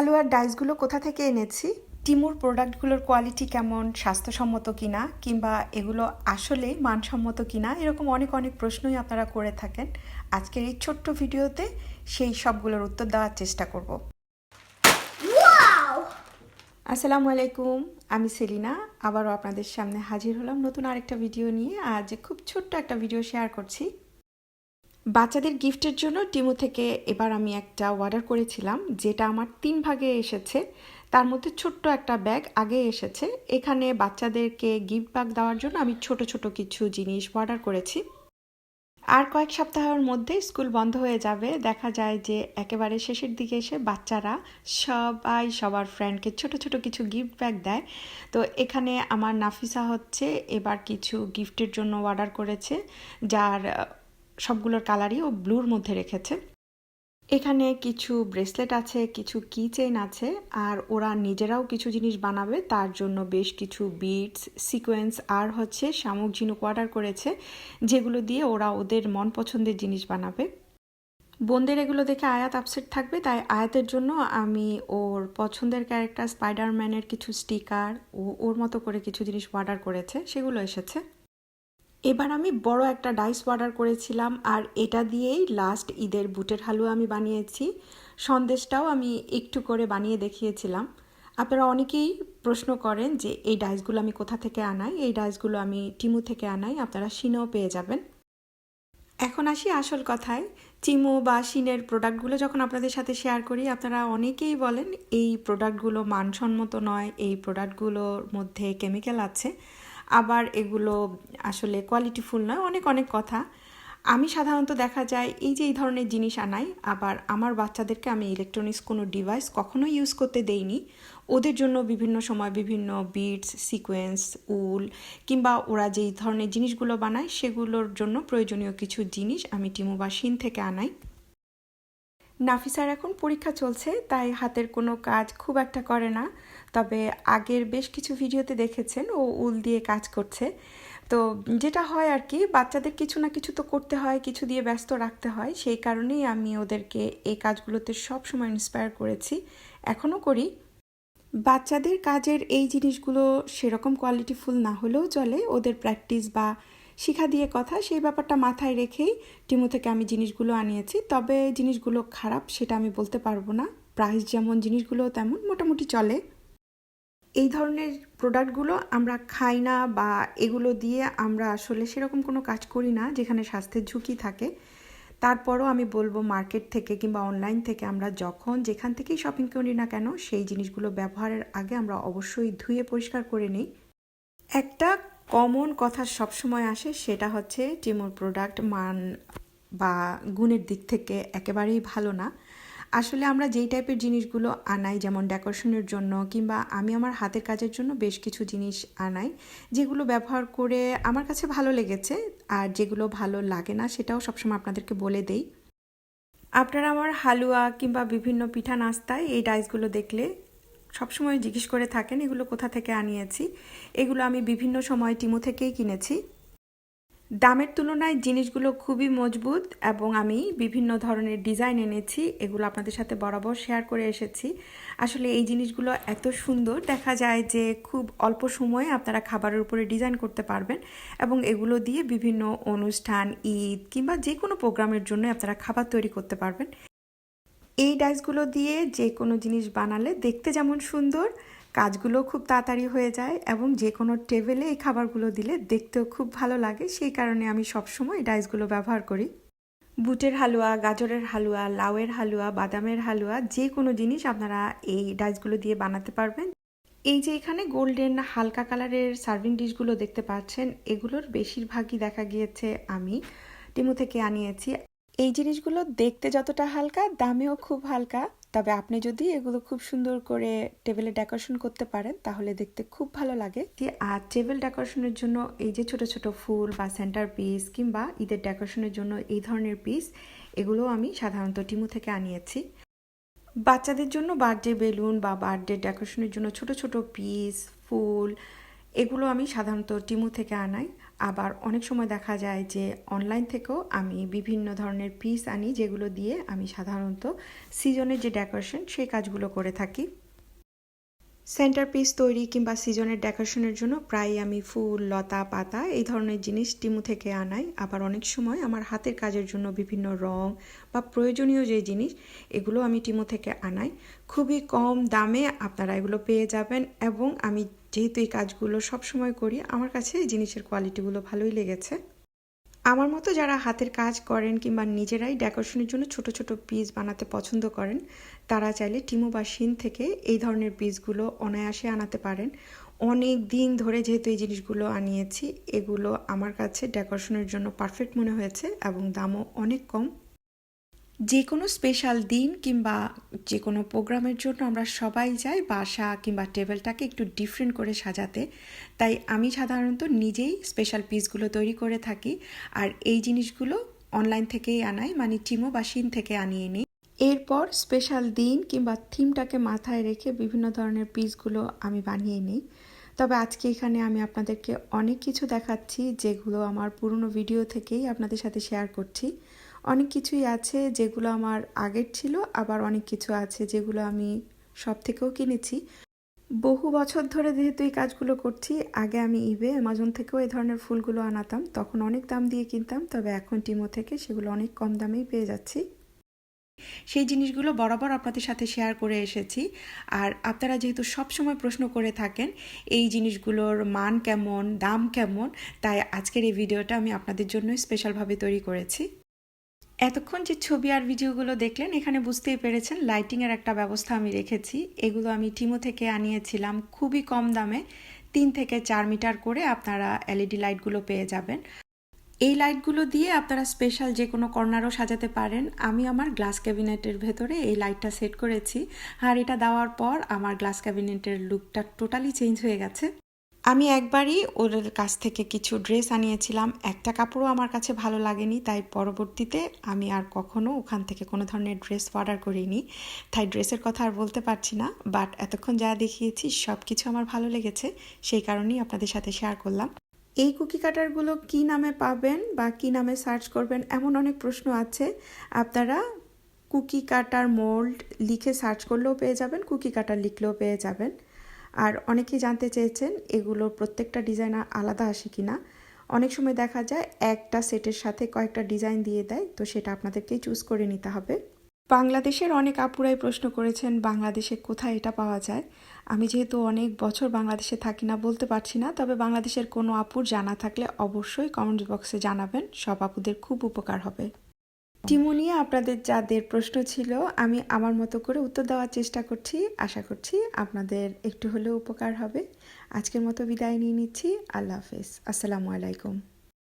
হালুয়ার ডাইসগুলো কোথা থেকে এনেছি? টিমুর প্রোডাক্টগুলোর কোয়ালিটি কেমন স্বাস্থ্যসম্মত কিনা কিংবা এগুলো আসলে মানসম্মত কিনা এরকম অনেক অনেক প্রশ্নই আপনারা করে থাকেন। আজকের এই ছোট্ট ভিডিওতে সেই সবগুলোর উত্তর দেওয়ার চেষ্টা করব। আসসালামু আলাইকুম আমি সেলিনা। আবারও আপনাদের সামনে হাজির হলাম নতুন আরেকটা ভিডিও নিয়ে। আজ খুব ছোট্ট একটা ভিডিও শেয়ার করছি। বাচ্চাদের গিফটের জন্য টিমু থেকে এবার আমি একটা অর্ডার করেছিলাম, যেটা আমার তিন ভাগে এসেছে। তার মধ্যে ছোট্ট একটা ব্যাগ আগে এসেছে। এখানে বাচ্চাদেরকে গিফট ব্যাগ দেওয়ার জন্য আমি ছোট ছোট কিছু জিনিস অর্ডার করেছি। আর কয়েক সপ্তাহের মধ্যে স্কুল বন্ধ হয়ে যাবে। দেখা যায় যে একেবারে শেষের দিকে এসে বাচ্চারা সবাই সবার ফ্রেন্ডকে ছোট ছোট কিছু গিফট ব্যাগ দেয়। তো এখানে আমার নাফিসা হচ্ছে, এবার কিছু গিফটের জন্য অর্ডার করেছে, যার সবগুলোর কালারই ও ব্লুর মধ্যে রেখেছে। এখানে কিছু ব্রেসলেট আছে, কিছু কি চেইন আছে, আর ওরা নিজেরাও কিছু জিনিস বানাবে। তার জন্য বেশ কিছু বিটস সিকোয়েন্স আর হচ্ছে শামুক ঝিনুক অর্ডার করেছে, যেগুলো দিয়ে ওরা ওদের মন পছন্দের জিনিস বানাবে। বোনদের এগুলো দেখে আয়াত আপসেট থাকবে, তাই আয়াতের জন্য আমি ওর পছন্দের ক্যারেক্টার স্পাইডারম্যানের কিছু স্টিকার ও, ওর মতো করে কিছু জিনিস অর্ডার করেছে, সেগুলো এসেছে। এবার আমি বড় একটা ডাইস অর্ডার করেছিলাম আর এটা দিয়েই লাস্ট ঈদের বুটের হালুয়া আমি বানিয়েছি। সন্দেশটাও আমি একটু করে বানিয়ে দেখিয়েছিলাম। আপনারা অনেকেই প্রশ্ন করেন যে এই ডাইসগুলো আমি কোথা থেকে আনাই? এই ডাইসগুলো আমি টিমু থেকে আনাই, আপনারা শিনেও পেয়ে যাবেন। এখন আসি আসল কথায়। চিমো বা শিনের প্রোডাক্টগুলো যখন আপনাদের সাথে শেয়ার করি, আপনারা অনেকেই বলেন, এই প্রোডাক্টগুলো মানসম্মত নয়, এই প্রোডাক্টগুলোর মধ্যে কেমিক্যাল আছে। আবার এগুলো আসলে কোয়ালিটিফুল নয়, অনেক অনেক কথা। আমি সাধারণত দেখা যায় এই যে এই ধরনের জিনিস আনাই, আবার আমার বাচ্চাদেরকে আমি ইলেকট্রনিক্স কোনো ডিভাইস কখনোই ইউজ করতে দেইনি। ওদের জন্য বিভিন্ন সময় বিভিন্ন বিটস সিকোয়েন্স উল, কিংবা ওরা যেই ধরনের জিনিসগুলো বানায়, সেগুলোর জন্য প্রয়োজনীয় কিছু জিনিস আমি টিমু বা শিন থেকে আনাই। নাফিসার এখন পরীক্ষা চলছে, তাই হাতের কোনো কাজ খুব একটা করে না। তবে আগের বেশ কিছু ভিডিওতে দেখেছেন, ও উল দিয়ে কাজ করছে। তো যেটা হয় আর কি, বাচ্চাদের কিছু না কিছু তো করতে হয়, কিছু দিয়ে ব্যস্ত রাখতে হয়। সেই কারণেই আমি ওদেরকে এই কাজগুলোতে সব সময় ইন্সপায়ার করেছি। এখনও করি। বাচ্চাদের কাজের এই জিনিসগুলো সেরকম কোয়ালিটিফুল না হলেও চলে। ওদের প্র্যাকটিস বা শিখা দিয়ে কথা, সেই ব্যাপারটা মাথায় রেখেই টিমো থেকে আমি জিনিসগুলো আনিয়েছি। তবে জিনিসগুলো খারাপ, সেটা আমি বলতে পারব না। প্রাইস যেমন জিনিসগুলো, তেমন মোটামুটি চলে। এই ধরনের প্রোডাক্টগুলো আমরা খাই না বা এগুলো দিয়ে আমরা আসলে সেরকম কোনো কাজ করি না, যেখানে স্বাস্থ্যের ঝুঁকি থাকে। তারপরও আমি বলব মার্কেট থেকে কিংবা অনলাইন থেকে আমরা যখন যেখান থেকেই শপিং করি না কেন, সেই জিনিসগুলো ব্যবহারের আগে আমরা অবশ্যই ধুয়ে পরিষ্কার করে নিই। একটা কমন কথা সবসময় আসে, সেটা হচ্ছে টিমোর প্রোডাক্ট মান বা গুণের দিক থেকে একেবারেই ভালো না। আসলে আমরা যেই টাইপের জিনিসগুলো আনাই, যেমন ডেকোরেশনের জন্য কিংবা আমি আমার হাতের কাজের জন্য বেশ কিছু জিনিস আনাই, যেগুলো ব্যবহার করে আমার কাছে ভালো লেগেছে আর যেগুলো ভালো লাগে না সেটাও সবসময় আপনাদেরকে বলে দেই। আপনারা আমার হালুয়া কিংবা বিভিন্ন পিঠা নাস্তায় এই ডাইসগুলো দেখলে সবসময় জিজ্ঞেস করে থাকেন, এগুলো কোথা থেকে আনিয়েছি? এগুলো আমি বিভিন্ন সময় টিমো থেকেই কিনেছি। দামের তুলনায় জিনিসগুলো খুবই মজবুত এবং আমি বিভিন্ন ধরনের ডিজাইন এনেছি, এগুলো আপনাদের সাথে বরাবর শেয়ার করে এসেছি। আসলে এই জিনিসগুলো এত সুন্দর দেখা যায় যে খুব অল্প সময়ে আপনারা খাবারের উপরে ডিজাইন করতে পারবেন এবং এগুলো দিয়ে বিভিন্ন অনুষ্ঠান, ঈদ কিংবা যে কোনো প্রোগ্রামের জন্য আপনারা খাবার তৈরি করতে পারবেন। এই ডাইসগুলো দিয়ে যে কোনো জিনিস বানালে দেখতে যেমন সুন্দর কাজগুলো খুব তাড়াতাড়ি হয়ে যায় এবং যে কোনো টেবিলে এই খাবারগুলো দিলে দেখতেও খুব ভালো লাগে। সেই কারণে আমি সবসময় ডাইসগুলো ব্যবহার করি। বুটের হালুয়া, গাজরের হালুয়া, লাউয়ের হালুয়া, বাদামের হালুয়া যে কোনো জিনিস আপনারা এই ডাইসগুলো দিয়ে বানাতে পারবেন। এই যে এখানে গোল্ডেন হালকা কালারের সার্ভিং ডিশগুলো দেখতে পাচ্ছেন, এগুলোর বেশিরভাগই দেখা গিয়েছে আমি, টিমু থেকে আনিয়েছি। এই জিনিসগুলো দেখতে যতটা হালকা, দামেও খুব হালকা। তবে আপনি যদি এগুলো খুব সুন্দর করে টেবিলে ডেকোরেশন করতে পারেন, তাহলে দেখতে খুব ভালো লাগে। আর টেবিল ডেকোরেশনের জন্য এই যে ছোট ছোট ফুল বা সেন্টার পিস কিংবা ঈদের ডেকোরেশনের জন্য এই ধরনের পিস এগুলো আমি সাধারণত টিমু থেকে আনিয়েছি। বাচ্চাদের জন্য বার্থডে বেলুন বা বার্থডে ডেকোরেশনের জন্য ছোট ছোট পিস ফুল এগুলো আমি সাধারণত টিমু থেকে আনাই। আবার অনেক সময় দেখা যায় যে অনলাইন থেকেও আমি বিভিন্ন ধরনের পিস আনি, যেগুলো দিয়ে আমি সাধারণত সিজনের যে ডেকোরেশন সেই কাজগুলো করে থাকি। সেন্টার পিস তৈরি কিংবা সিজনের ডেকোরেশনের জন্য প্রায় আমি ফুল, লতা, পাতা এই ধরনের জিনিস টিমু থেকে আনাই। আবার অনেক সময় আমার হাতের কাজের জন্য বিভিন্ন রং বা প্রয়োজনীয় যে জিনিস এগুলো আমি টিমু থেকে আনাই। খুবই কম দামে আপনারা এগুলো পেয়ে যাবেন এবং আমি যেহেতু এই কাজগুলো সবসময় করি, আমার কাছে এই জিনিসের কোয়ালিটিগুলো ভালোই লেগেছে। আমার মতো যারা হাতের কাজ করেন কিংবা নিজেরাই ডেকোরেশনের জন্য ছোট ছোট পিস বানাতে পছন্দ করেন, তারা চাইলে টিমো বা শিন থেকে এই ধরনের পিসগুলো অনায়াসে আনাতে পারেন। অনেক দিন ধরে যেহেতু এই জিনিসগুলো আনিয়েছি, এগুলো আমার কাছে ডেকোরেশনের জন্য পারফেক্ট মনে হয়েছে এবং দামও অনেক কম। যে কোনো স্পেশাল দিন কিংবা যে কোনো প্রোগ্রামের জন্য আমরা সবাই যাই বাসা কিংবা টেবিলটাকে একটু ডিফারেন্ট করে সাজাতে। তাই আমি সাধারণত নিজেই স্পেশাল পিসগুলো তৈরি করে থাকি। আর এই জিনিসগুলো অনলাইন থেকেই আনাই মানে টিমো বা শিন থেকে আনিয়ে নিই। এরপর স্পেশাল দিন কিংবা থিমটাকে মাথায় রেখে বিভিন্ন ধরনের পিসগুলো আমি বানিয়ে নিই। তবে আজকে এখানে আমি আপনাদেরকে অনেক কিছু দেখাচ্ছি, যেগুলো আমার পুরনো ভিডিও থেকেই আপনাদের সাথে শেয়ার করছি। অনেক কিছুই আছে যেগুলো আমার আগের ছিল, আবার অনেক কিছু আছে যেগুলো আমি সব থেকেও কিনেছি। বহু বছর ধরে যেহেতু এই কাজগুলো করছি, আগে আমি ইবে অ্যামাজন থেকেও এই ধরনের ফুলগুলো আনাতাম। তখন অনেক দাম দিয়ে কিনতাম, তবে এখন টিমো থেকে সেগুলো অনেক কম দামেই পেয়ে যাচ্ছি। সেই জিনিসগুলো বরাবর আপনাদের সাথে শেয়ার করে এসেছি। আর আপনারা যেহেতু সব সময় প্রশ্ন করে থাকেন, এই জিনিসগুলোর মান কেমন, দাম কেমন, তাই আজকের এই ভিডিওটা আমি আপনাদের জন্য স্পেশালভাবে তৈরি করেছি। এতক্ষণ যে ছবি আর ভিডিওগুলো দেখলেন, এখানে বুঝতেই পেরেছেন লাইটিংয়ের একটা ব্যবস্থা আমি রেখেছি। এগুলো আমি টিমো থেকে আনিয়েছিলাম খুবই কম দামে, তিন থেকে চার মিটার করে আপনারা এলইডি লাইটগুলো পেয়ে যাবেন। এই লাইটগুলো দিয়ে আপনারা স্পেশাল যে কোনো কর্নারও সাজাতে পারেন। আমি আমার গ্লাস ক্যাবিনেটের ভেতরে এই লাইটটা সেট করেছি। আর এটা দেওয়ার পর আমার গ্লাস ক্যাবিনেটের লুকটা টোটালি চেঞ্জ হয়ে গেছে। আমি একবারই ওদের কাছ থেকে কিছু ড্রেস আনিয়েছিলাম। একটা কাপড়ও আমার কাছে ভালো লাগেনি, তাই পরবর্তীতে আমি আর কখনো ওখান থেকে কোনো ধরনের ড্রেস অর্ডার করিনি। তাই ড্রেসের কথা আর বলতে পারছি না, বাট এতক্ষণ যা দেখিয়েছি সব কিছু আমার ভালো লেগেছে, সেই কারণেই আপনাদের সাথে শেয়ার করলাম। এই কুকি কাটারগুলো কি নামে পাবেন বা কি নামে সার্চ করবেন এমন অনেক প্রশ্ন আছে। আপনারা কুকি কাটার মোল্ড লিখে সার্চ করলেও পেয়ে যাবেন, কুকি কাটার লিখলেও পেয়ে যাবেন। আর অনেকেই জানতে চেয়েছেন এগুলোর প্রত্যেকটা ডিজাইন আলাদা আসে কি না অনেক সময় দেখা যায় একটা সেটের সাথে কয়েকটা ডিজাইন দিয়ে দেয়, তো সেটা আপনাদেরকেই চুজ করে নিতে হবে। বাংলাদেশের অনেক আপুরাই প্রশ্ন করেছেন, বাংলাদেশে কোথায় এটা পাওয়া যায়? আমি যেহেতু অনেক বছর বাংলাদেশে থাকি না, বলতে পারছি না, তবে বাংলাদেশের কোনো আপুর জানা থাকলে অবশ্যই কমেন্ট বক্সে জানাবেন, সব আপুদের খুব উপকার হবে। টিমো নিয়ে আপনাদের যাদের প্রশ্ন ছিল, আমি আমার মতো করে উত্তর দেওয়ার চেষ্টা করছি। আশা করছি আপনাদের একটু হলেও উপকার হবে। আজকের মতো বিদায় নিয়ে নিচ্ছি। আল্লাহ হাফেজ। আসসালামু আলাইকুম।